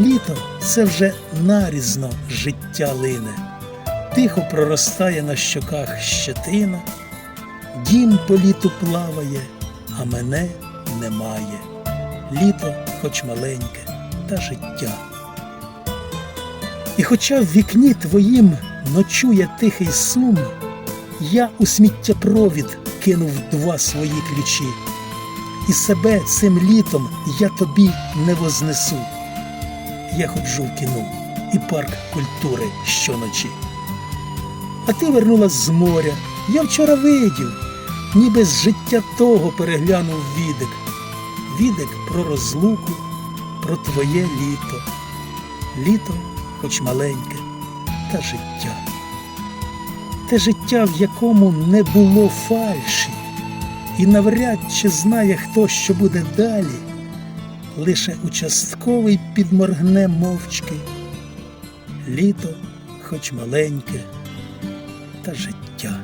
Літо це вже нарізно життя лине, тихо проростає на щоках щетина, дім по літу плаває, а мене немає. Літо, хоч маленьке, та життя. І хоча в вікні твоїм ночує тихий сум, я у сміттєпровід кинув два свої ключі, і себе цим літом я тобі не вознесу. Я ходжу в кіно і парк культури щоночі. А ти вернулась з моря, я вчора видів, ніби з життя того переглянув відик. Відик про розлуку, про твоє літо. Літо, хоч маленьке, та життя. Те життя, в якому не було фальші, і навряд чи знає хто, що буде далі, лише участковий підморгне мовчки. Літо, хоч маленьке, та життя.